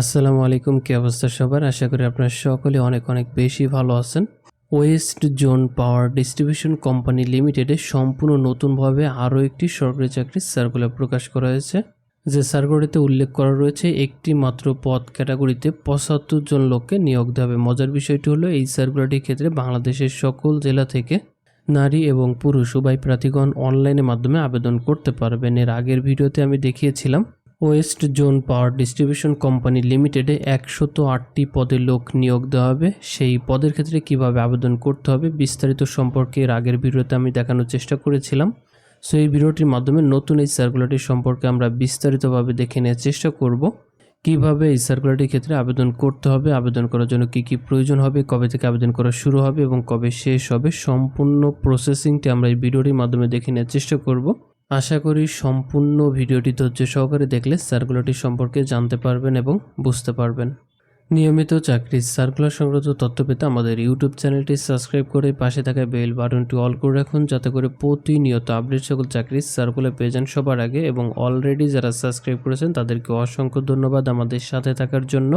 আসসালামু আলাইকুম, কি অবস্থা সবার? আশা করি আপনারা সকলে অনেক অনেক বেশি ভালো আছেন। West zone power distribution company লিমিটেডে সম্পূর্ণ নতুনভাবে আরও একটি সরকারি চাকরির সার্কুলার প্রকাশ করা হয়েছে। যে সার্কুলারিতে উল্লেখ করা রয়েছে, একটি মাত্র পদ ক্যাটাগরিতে পঁচাত্তর জন লোককে নিয়োগ হবে। মজার বিষয়টি হলো, এই সার্কুলারটির ক্ষেত্রে বাংলাদেশের সকল জেলা থেকে নারী এবং পুরুষ উভয় প্রার্থীগণ অনলাইনের মাধ্যমে আবেদন করতে পারবেন। এর আগের ভিডিওতে আমি দেখিয়েছিলাম west zone power distribution company লিমিটেডে একশত আটটি পদে লোক নিয়োগ দেওয়া হবে। সেই পদের ক্ষেত্রে কীভাবে আবেদন করতে হবে বিস্তারিত সম্পর্কে এর আগের ভিডিওতে আমি দেখানোর চেষ্টা করেছিলাম। সো এই ভিডিওটির মাধ্যমে নতুন এই সার্কুলারটি সম্পর্কে আমরা বিস্তারিতভাবে দেখে নেওয়ার চেষ্টা করব। কীভাবে এই সার্কুলারটির ক্ষেত্রে আবেদন করতে হবে, আবেদন করার জন্য কি কি প্রয়োজন হবে, কবে থেকে আবেদন করা শুরু হবে এবং কবে শেষ হবে, সম্পূর্ণ প্রসেসিংটি আমরা এই ভিডিওটির মাধ্যমে দেখে নেওয়ার চেষ্টা করব। আশা করি সম্পূর্ণ ভিডিওটি ধৈর্য সহকারে দেখলে সার্কুলারটি সম্পর্কে জানতে পারবেন এবং বুঝতে পারবেন। নিয়মিত চাকরির সার্কুলার সংক্রান্ত তথ্য পেতে আমাদের ইউটিউব চ্যানেলটি সাবস্ক্রাইব করে পাশে থাকা বেল বাটনটি অল করে রাখুন, যাতে করে প্রতিনিয়ত আপডেট সকল চাকরির সার্কুলার পেয়ে যান সবার আগে এবং অলরেডি যারা সাবস্ক্রাইব করেছেন তাদেরকে অসংখ্য ধন্যবাদ আমাদের সাথে থাকার জন্য।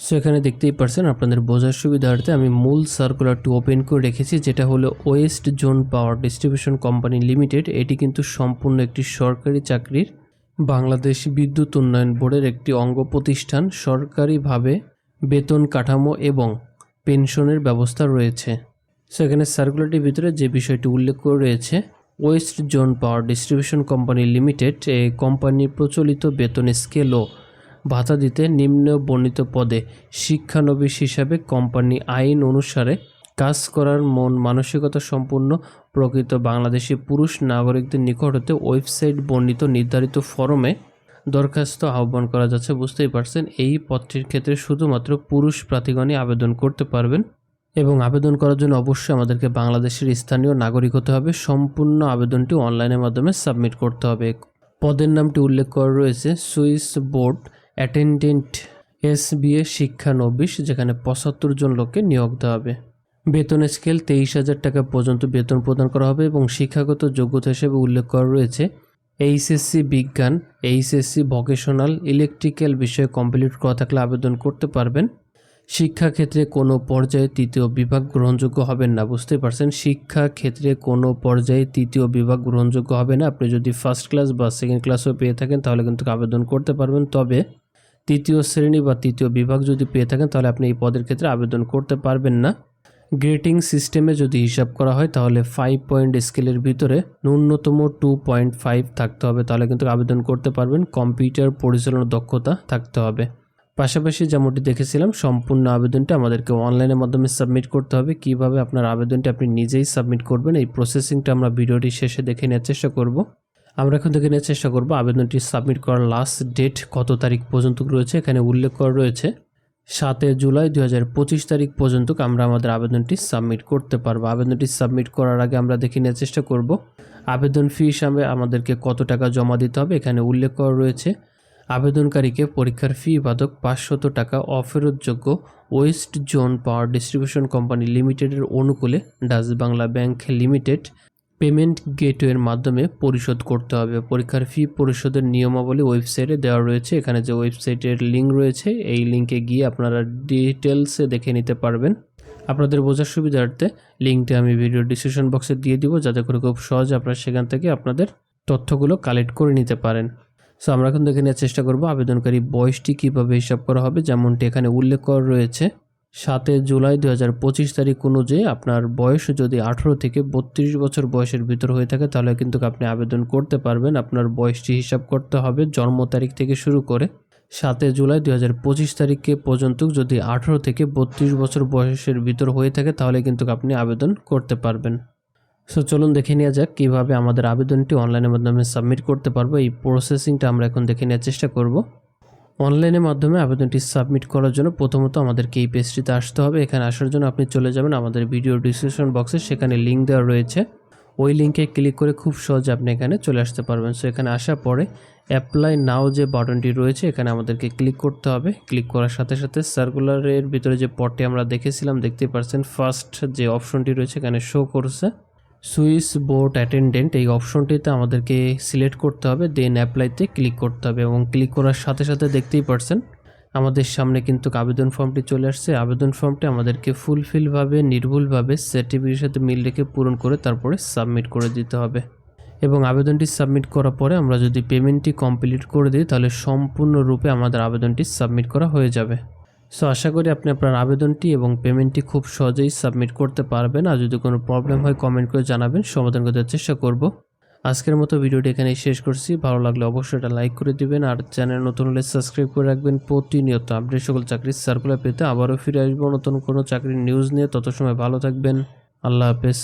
সো এখানে দেখতেই পারছেন, আপনাদের বোঝার সুবিধার্থে আমি মূল সার্কুলারটি ওপেন করে রেখেছি, যেটা হলো west zone power distribution company limited এটি কিন্তু সম্পূর্ণ একটি সরকারি চাকরির বাংলাদেশ বিদ্যুৎ উন্নয়ন বোর্ডের একটি অঙ্গ প্রতিষ্ঠান। সরকারিভাবে বেতন কাঠামো এবং পেনশনের ব্যবস্থা রয়েছে। সেখানে সার্কুলারটির ভিতরে যে বিষয়টি উল্লেখ করে রয়েছে west zone power distribution company limited এই কোম্পানির প্রচলিত বেতন স্কেল ও ভাতা দিতে নিম্ন বর্ণিত পদে শিক্ষানবিশ হিসাবে কোম্পানি আইন অনুসারে কাজ করার মন মানসিকতা সম্পূর্ণ প্রকৃত বাংলাদেশি পুরুষ নাগরিকদের নিকট হতে ওয়েবসাইট বর্ণিত নির্ধারিত ফরমে দরখাস্ত আহ্বান করা যাচ্ছে। বুঝতেই পারছেন, এই পদটির ক্ষেত্রে শুধুমাত্র পুরুষ প্রার্থীগণই আবেদন করতে পারবেন এবং আবেদন করার জন্য অবশ্যই আমাদেরকে বাংলাদেশের স্থানীয় নাগরিক হতে হবে। সম্পূর্ণ আবেদনটি অনলাইনের মাধ্যমে সাবমিট করতে হবে। পদের নামটি উল্লেখ করা রয়েছে, সুইস বোর্ড অ্যাটেন্ডেন্ট এস বিএ শিক্ষানবিশ যেখানে পঁচাত্তর জন লোককে নিয়োগ দেওয়া হবে। বেতন স্কেল তেইশ হাজার টাকা পর্যন্ত বেতন প্রদান করা হবে এবং শিক্ষাগত যোগ্যতা হিসেবে উল্লেখ করা রয়েছে, এইচএসসি বিজ্ঞান, এইচএসসি ভোকেশনাল, ইলেকট্রিক্যাল বিষয়ে কমপ্লিট করা থাকলে আবেদন করতে পারবেন। শিক্ষাক্ষেত্রে কোনো পর্যায়ে তৃতীয় বিভাগ গ্রহণযোগ্য হবেন না, বুঝতে পারছেন? শিক্ষা ক্ষেত্রে কোনো পর্যায়ে তৃতীয় বিভাগ গ্রহণযোগ্য হবে না। আপনি যদি ফার্স্ট ক্লাস বা সেকেন্ড ক্লাসও পেয়ে থাকেন, তাহলে কিন্তু আবেদন করতে পারবেন। তবে তৃতীয় শ্রেণি বা তৃতীয় বিভাগ যদি পেয়ে থাকেন, তাহলে আপনি এই পদের ক্ষেত্রে আবেদন করতে পারবেন না। গ্রেটিং সিস্টেমে যদি হিসাব করা হয়, তাহলে ফাইভ পয়েন্ট স্কেলের ভিতরে ন্যূনতম টু পয়েন্ট ফাইভ থাকতে হবে। তাহলে কিন্তু আবেদন করতে পারবেন কম্পিউটার পরিচালনার দক্ষতা থাকতে হবে। পাশাপাশি যেমনটি দেখেছিলাম, সম্পূর্ণ আবেদনটা আমাদেরকে অনলাইনের মাধ্যমে সাবমিট করতে হবে। কীভাবে আপনার আবেদনটা আপনি নিজেই সাবমিট করবেন, এই প্রসেসিংটা আমরা ভিডিওটি শেষে দেখে নেওয়ার চেষ্টা করব। আমরা এখন দেখে নেওয়ার চেষ্টা করব আবেদনটি সাবমিট করার লাস্ট ডেট কত তারিখ পর্যন্ত রয়েছে, এখানে উল্লেখ করা রয়েছে সাতে জুলাই দু হাজার পঁচিশ তারিখ পর্যন্ত আমরা আমাদের আবেদনটি সাবমিট করতে পারব। আবেদনটি সাবমিট করার আগে আমরা দেখে নেওয়ার চেষ্টা করব, আবেদন ফি হিসাবে আমাদেরকে কত টাকা জমা দিতে হবে, এখানে উল্লেখ করা রয়েছে, আবেদনকারীকে পরীক্ষার ফি বাদক পাঁচশত টাকা অফেরতযোগ্য west zone power distribution company লিমিটেডের অনুকূলে Dutch Bangla bank limited payment গেটওয়ের মাধ্যমে পরিশোধ করতে হবে। পরীক্ষার ফি পরিশোধের নিয়মাবলী ওয়েবসাইটে দেওয়া রয়েছে। এখানে যে ওয়েবসাইটের লিঙ্ক রয়েছে, এই লিঙ্কে গিয়ে আপনারা ডিটেলসে দেখে নিতে পারবেন। আপনাদের বোঝার সুবিধার্থে লিঙ্কটি আমি ভিডিও ডিসক্রিপশন বক্সে দিয়ে দিব, যাতে করে খুব সহজে আপনারা সেখান থেকে আপনাদের তথ্যগুলো কালেক্ট করে নিতে পারেন। সো আমরা এখন দেখে নেওয়ার চেষ্টা করব আবেদনকারী বয়সটি কীভাবে হিসাব করা হবে, যেমনটি এখানে উল্লেখ করা রয়েছে। সাতে জুলাই দু হাজার পঁচিশ তারিখ অনুযায়ী আপনার বয়স যদি আঠেরো থেকে বত্রিশ বছর বয়সের ভিতর হয়ে থাকে, তাহলে কিন্তু আপনি আবেদন করতে পারবেন। আপনার বয়সটি হিসাব করতে হবে জন্ম তারিখ থেকে শুরু করে। সাতে জুলাই দু হাজার পঁচিশ তারিখে পর্যন্ত যদি আঠেরো থেকে বত্রিশ বছর বয়সের ভিতর হয়ে থাকে, তাহলে কিন্তু আপনি আবেদন করতে পারবেন। সো চলুন দেখে নেওয়া যাক কীভাবে আমাদের আবেদনটি অনলাইনের মাধ্যমে সাবমিট করতে পারব। এই প্রসেসিংটা আমরা এখন দেখে নেওয়ার চেষ্টা করব। অনলাইনের মাধ্যমে আবেদনটি সাবমিট করার জন্য প্রথমত আমাদেরকে এই পেজটিতে আসতে হবে। এখানে আসার জন্য আপনি চলে যাবেন আমাদের ভিডিও ডিসক্রিপশন বক্সে। সেখানে লিঙ্ক দেওয়া রয়েছে। ওই লিঙ্কে ক্লিক করে খুব সহজে আপনি এখানে চলে আসতে পারবেন। সো, এখানে আসার পরে অ্যাপ্লাই নাও যে বাটনটি রয়েছে, এখানে আমাদেরকে ক্লিক করতে হবে। ক্লিক করার সাথে সাথে সার্কুলারের ভিতরে যে পটটি আমরা দেখেছিলাম দেখতে পাচ্ছেন ফার্স্ট যে অপশনটি রয়েছে, এখানে শো করছে। সুইস বোর্ড অ্যাটেন্ডেন্ট, এই অপশনটিতে আমাদেরকে সিলেক্ট করতে হবে, দেন অ্যাপ্লাইতে ক্লিক করতে হবে এবং ক্লিক করার সাথে সাথে দেখতেই পারছেন, আমাদের সামনে কিন্তু আবেদন ফর্মটি চলে আসছে। আবেদন ফর্মটি আমাদেরকে ফুলফিলভাবে, নির্ভুলভাবে সার্টিফিকেটের সাথে মিল রেখে পূরণ করে তারপরে সাবমিট করে দিতে হবে। এবং আবেদনটি সাবমিট করার পরে আমরা যদি পেমেন্টটি কমপ্লিট করে দিই, তাহলে সম্পূর্ণরূপে আমাদের আবেদনটি সাবমিট করা হয়ে যাবে। সো আশা করি আপনি আপনার আবেদনটি এবং পেমেন্টটি খুব সহজেই সাবমিট করতে পারবেন। আর যদি কোনো প্রবলেম হয় কমেন্ট করে জানাবেন। সমাধান করতে চেষ্টা করব। আজকের মতো ভিডিওটি এখানেই শেষ করছি। ভালো লাগলে অবশ্যই এটা লাইক করে দিবেন। আর চ্যানেল নতুন হলে সাবস্ক্রাইব করে রাখবেন। প্রতিনিয়ত আপডেট সকল চাকরির সার্কুলার পেতে আবারও ফিরে আসব নতুন কোনো চাকরির নিউজ নিয়ে। তত সময় ভালো থাকবেন। আল্লাহ হাফেজ।